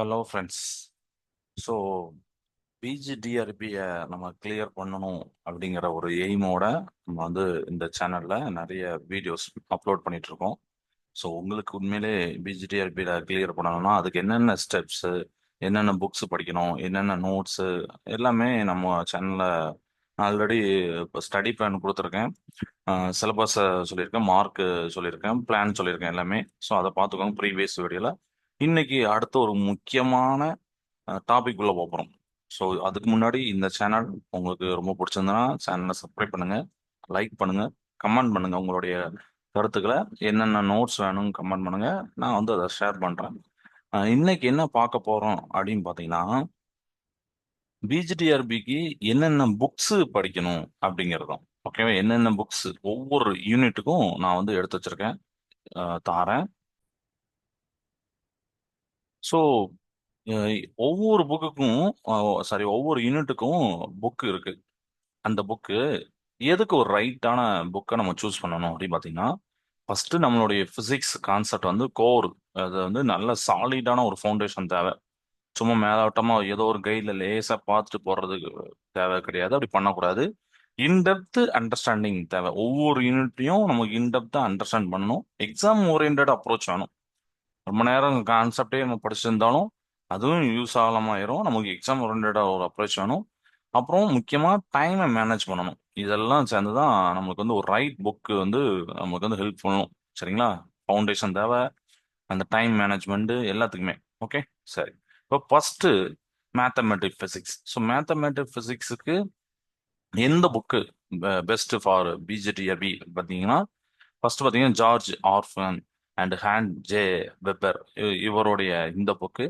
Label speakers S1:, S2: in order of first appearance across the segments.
S1: Hello friends so பிஜிடிஆர்பியை நம்ம clear பண்ணணும் அப்படிங்கிற ஒரு எய்மோட நம்ம வந்து இந்த சேனலில் நிறைய வீடியோஸ் அப்லோட் பண்ணிகிட்ருக்கோம் ஸோ உங்களுக்கு உண்மையிலே பிஜிடிஆர்பியில் கிளியர் பண்ணணும்னா அதுக்கு என்னென்ன ஸ்டெப்ஸு என்னென்ன புக்ஸ் படிக்கணும் என்னென்ன நோட்ஸு எல்லாமே நம்ம சேனலில் ஆல்ரெடி இப்போ ஸ்டடி பிளான் கொடுத்துருக்கேன். சிலபஸை சொல்லியிருக்கேன் மார்க்கு சொல்லியிருக்கேன் பிளான் சொல்லியிருக்கேன் எல்லாமே. ஸோ அதை பார்த்துக்கோங்க ப்ரீவியஸ் வீடியோவில் இன்னைக்கு அடுத்த ஒரு முக்கியமான டாபிக் உள்ள போகிறோம் ஸோ அதுக்கு முன்னாடி இந்த சேனல் உங்களுக்கு ரொம்ப பிடிச்சிருந்ததுன்னா சேனலை சப்ஸ்கிரைப் பண்ணுங்க லைக் பண்ணுங்க கமெண்ட் பண்ணுங்க உங்களுடைய கருத்துக்களை. என்னென்ன நோட்ஸ் வேணும் கமெண்ட் பண்ணுங்க. நான் வந்து அதை ஷேர் பண்றேன். இன்னைக்கு என்ன பார்க்க போறோம் அப்படின்னு பார்த்தீங்கன்னா பிஜிடிஆர்பிக்கு என்னென்ன புக்ஸ் படிக்கணும் அப்படிங்கிறதும் ஓகேவா என்னென்ன புக்ஸ் ஒவ்வொரு யூனிட்டுக்கும் நான் வந்து எடுத்து வச்சிருக்கேன். தாரேன் ஸோ ஒவ்வொரு புக்குக்கும் சாரி ஒவ்வொரு யூனிட்டுக்கும் புக்கு இருக்கு. அந்த புக்கு எதுக்கு ஒரு ரைட்டான புக்கை நம்ம சூஸ் பண்ணணும் அப்படின்னு பார்த்தீங்கன்னா ஃபர்ஸ்ட் நம்மளுடைய ஃபிசிக்ஸ் கான்செப்ட் வந்து கோர் அது வந்து நல்ல சாலிடான ஒரு ஃபவுண்டேஷன் தேவை. சும்மா மேலோட்டமாக ஏதோ ஒரு கைடில் லேசாக பார்த்துட்டு போடுறதுக்கு தேவை கிடையாது. அப்படி பண்ணக்கூடாது. இன்டெப்த் அண்டர்ஸ்டாண்டிங் தேவை. ஒவ்வொரு யூனிட்டையும் நமக்கு இன்டெப்த்தாக அண்டர்ஸ்டாண்ட் பண்ணணும். எக்ஸாம் ஓரியன்ட் அப்ரோச் வேணும். ரொம்ப நேரம் கான்செப்டே நம்ம படிச்சிருந்தாலும் அதுவும் யூஸ் ஆகலாமாயிரும் நமக்கு எக்ஸாம் ஓரியன்டாக ஒரு அப்ரோச் வேணும். அப்புறம் முக்கியமாக டைமை மேனேஜ் பண்ணணும். இதெல்லாம் சேர்ந்து தான் நம்மளுக்கு வந்து ஒரு ரைட் புக்கு வந்து நமக்கு வந்து ஹெல்ப் பண்ணணும் சரிங்களா? ஃபவுண்டேஷன் தேவை. அந்த டைம் மேனேஜ்மெண்ட்டு எல்லாத்துக்குமே. ஓகே சரி. இப்போ first mathematic physics so mathematic ஃபிசிக்ஸுக்கு எந்த புக்கு பெஸ்ட்டு ஃபார் பிஜிடிஆர்பி பார்த்தீங்கன்னா ஃபர்ஸ்ட் பார்த்தீங்கன்னா George Arfken and Hans J Weber இவருடைய இந்த book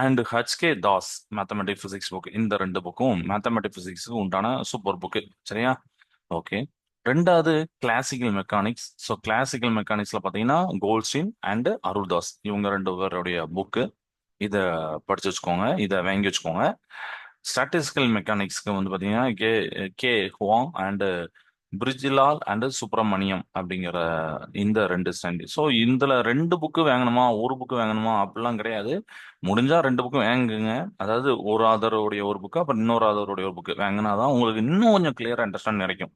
S1: and H K Dass mathematic physics book இந்த ரெண்டு புக்கும் மேத்தமெட்டிக் ஃபிசிக்ஸுக்கு உண்டான சூப்பர் புக்கு சரியா? ஓகே ரெண்டாவது கிளாசிக்கல் மெக்கானிக்ஸ் ஸோ கிளாசிக்கல் மெக்கானிக்ஸில் பார்த்தீங்கன்னா கோல்ஸ்டின் அண்ட் அருள்தாஸ் இவங்க ரெண்டு பேருடைய புக்கு இதை படிச்சு வச்சுக்கோங்க இதை வாங்கி வச்சுக்கோங்க. ஸ்டாட்டிஸ்டிக்கல் மெக்கானிக்ஸ்க்கு வந்து பார்த்தீங்கன்னா K K Huang and Brijlal and Subramaniam அப்படிங்கிற இந்த ரெண்டு ஸ்டாண்டி ஸோ இதில் ரெண்டு புக்கு வாங்கணுமா? ஒரு புக்கு வாங்கணுமா? அப்படிலாம் கிடையாது. முடிஞ்சால் ரெண்டு புக்கு வாங்குங்க. அதாவது ஒரு ஆதரவுடைய ஒரு புக்கு அப்புறம் இன்னொரு ஆதரவுடைய ஒரு புக்கு வாங்கினாதான் உங்களுக்கு இன்னும் கொஞ்சம் கிளியராக அண்டர்ஸ்டாண்ட் கிடைக்கும்.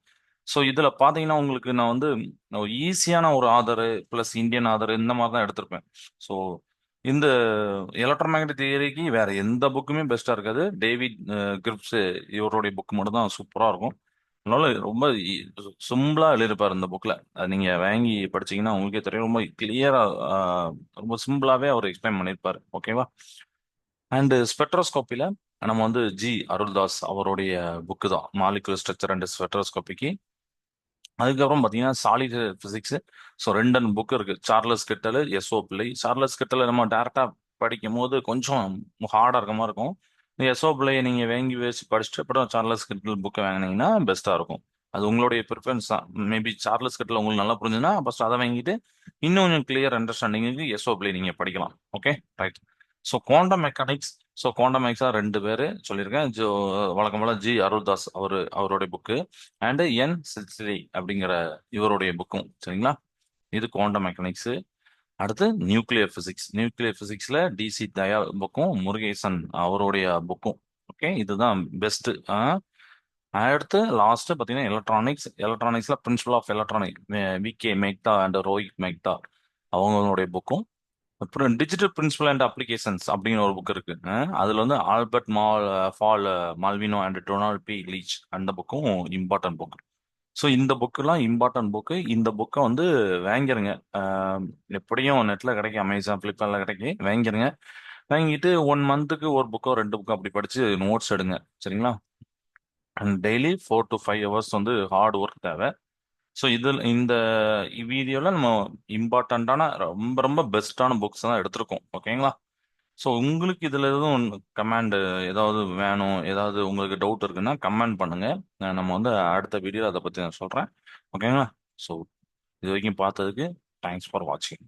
S1: ஸோ இதில் பார்த்தீங்கன்னா உங்களுக்கு நான் வந்து ஈஸியான ஒரு ஆதர் ப்ளஸ் இந்தியன் ஆதர் இந்த மாதிரி தான் எடுத்திருப்பேன். ஸோ இந்த எலக்ட்ரோமேக்னெட்டிக் தியரிக்கு வேற எந்த புக்குமே பெஸ்ட்டாக இருக்காது. டேவிட் கிரிப்ஸ் இவருடைய புக் மட்டும் தான் சூப்பராக இருக்கும். அதனால ரொம்ப சிம்பிளா எழுதியிருப்பாரு இந்த புக்ல நீங்க வாங்கி படிச்சீங்கன்னா உங்களுக்கே தெரியும். ரொம்ப கிளியரா ரொம்ப சிம்பிளாவே அவர் எக்ஸ்பிளைன் பண்ணியிருப்பாரு. ஓகேவா அண்ட் ஸ்பெட்ரோஸ்கோப்பில நம்ம வந்து ஜி அருள்தாஸ் அவருடைய புக்கு தான். மாலிகுலர் ஸ்ட்ரக்சர் அண்ட் ஸ்பெட்ரோஸ்கோப்பிக்கு அதுக்கப்புறம் பார்த்தீங்கன்னா சாலிட் பிசிக்ஸ் ஸோ ரெண்டு புக் இருக்கு. Charles Kittel S O Pillai. Charles Kittel நம்ம டேரக்டா படிக்கும் போது கொஞ்சம் ஹார்டா இருக்க மாதிரி இருக்கும். எஸ்ஓ பிள்ளையை நீங்கள் வாங்கி வச்சு படிச்சுட்டு அப்புறம் சார்லஸ் கட்டில் புக்கை வாங்கினீங்கன்னா பெஸ்ட்டாக இருக்கும். அது உங்களுடைய ப்ரிஃபரன்ஸ் தான். மேபி சார்லஸ் கட்டில் உங்களுக்கு நல்லா புரிஞ்சுன்னா ஃபஸ்ட் அதை வாங்கிட்டு இன்னும் கொஞ்சம் கிளியர் அண்டர்ஸ்டாண்டிங்கு எஸ்ஓபிளை நீங்கள் படிக்கலாம். Okay right so quantum mechanics so quantum மெக்கானிக்ஸாக ரெண்டு பேர் சொல்லியிருக்கேன். ஜோ வழக்கம் போல ஜி அருள்தாஸ் அவர் அவருடைய புக்கு அண்டு என் சிச்சிரி அப்படிங்கிற இவருடைய புக்கும் சரிங்களா? இது குவாண்டம் மெக்கானிக்ஸு அடுத்து நியூக்ளியர் பிசிக்ஸ். நியூக்ளியர் பிசிக்ஸ்ல டிசி தயா புக்கும் முருகேசன் அவருடைய புக்கும். ஓகே இதுதான் பெஸ்ட் அடுத்து லாஸ்ட் பார்த்தீங்கன்னா electronics எலக்ட்ரானிக்ஸ்ல principle of electronic V K Mehta and Rohit Mehta அவங்களுடைய புக்கும். அப்புறம் டிஜிட்டல் பிரின்சிபல் அண்ட் அப்ளிகேஷன்ஸ் அப்படிங்கிற ஒரு புக் இருக்கு. அதுல வந்து Albert mall fall Malvino and Donald P. Leach அந்த புக்கும் இம்பார்ட்டன்ட் புக் ஸோ இந்த புக்கெல்லாம் இம்பார்ட்டன்ட் புக்கு இந்த புக்கை வந்து வாங்கிருங்க. எப்படியும் நெட்டில் கிடைக்கும். அமேசான் ஃப்ளிப்கார்ட்டில் கிடைக்கும். வாங்கிருங்க. வாங்கிட்டு ஒன் மந்த்துக்கு ஒரு புக்கோ ரெண்டு புக்கோ அப்படி படித்து நோட்ஸ் எடுங்க. சரிங்களா? And daily four to five hours வந்து ஹார்ட் ஒர்க் தேவை. ஸோ இதில் இந்த வீடியோவில் நம்ம இம்பார்ட்டண்ட்டான ரொம்ப ரொம்ப பெஸ்ட்டான புக்ஸ் தான் எடுத்திருக்கோம். ஓகேங்களா ஸோ உங்களுக்கு இதில் எதுவும் கமெண்ட் ஏதாவது வேணும் ஏதாவது உங்களுக்கு டவுட் இருக்குன்னா கமெண்ட் பண்ணுங்க. நம்ம வந்து அடுத்த வீடியோ அதை பற்றி நான் சொல்கிறேன் ஓகேங்களா ஸோ இது வரைக்கும் பார்த்ததுக்கு தேங்க்ஸ் ஃபார் வாட்சிங்